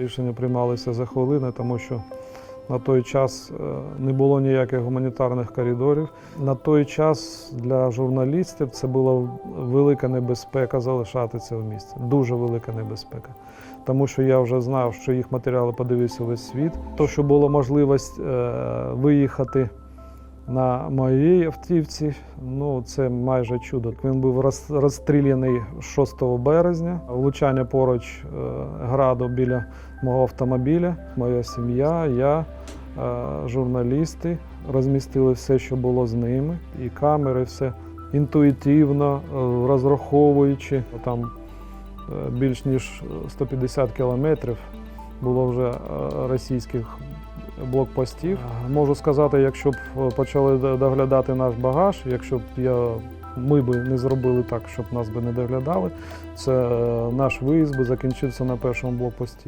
Рішення приймалися за хвилини, тому що на той час е, не було ніяких гуманітарних коридорів. На той час для журналістів це була велика небезпека залишатися в місті. Дуже велика небезпека. Тому що я вже знав, що їх матеріали подивився весь світ. То, що була можливість е, виїхати на моїй автівці, ну це майже чудо. Він був роз- розстріляний 6 березня. Влучання поруч е, граду біля мого автомобіля. Моя сім'я, я, е, журналісти розмістили все, що було з ними, і камери, все інтуїтивно, е, розраховуючи там більш ніж 150 кілометрів було вже російських блокпостів. Можу сказати, якщо б е, почали доглядати наш багаж, якщо б я, ми б не зробили так, щоб нас би не доглядали, це е, наш виїзд би закінчився на першому блокпості.